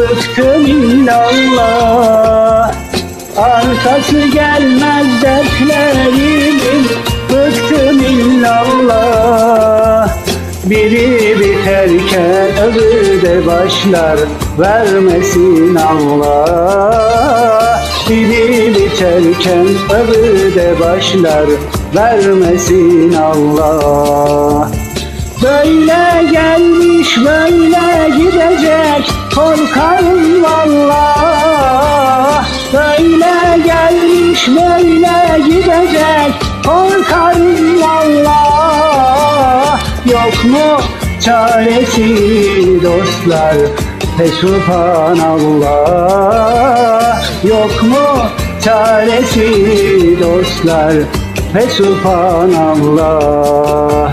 Bıktım illallah Arkası gelmez dertlerimin. Bıktım illallah Biri biterken öbürü de başlar Vermesin Allah. Biri biterken öbürü de başlar Vermesin Allah Korkarım valla Böyle gelmiş böyle gidecek. Korkarım valla Yok mu çaresi dostlar? Fesubhanallah Yok mu çaresi dostlar? Fesubhanallah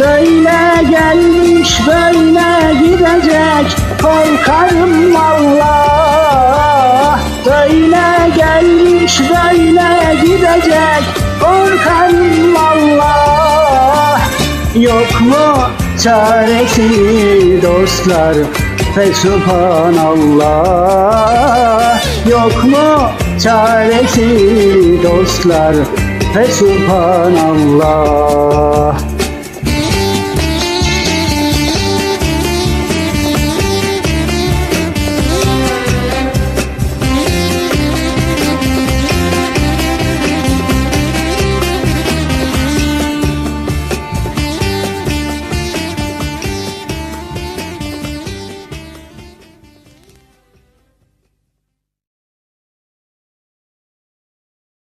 Böyle gelmiş böyle gidecek. Korkarım valla Böyle gelmiş böyle gidecek. Korkarım valla Yok mu çaresi dostlar? Fesubhanallah Yok mu çaresi dostlar? Fesubhanallah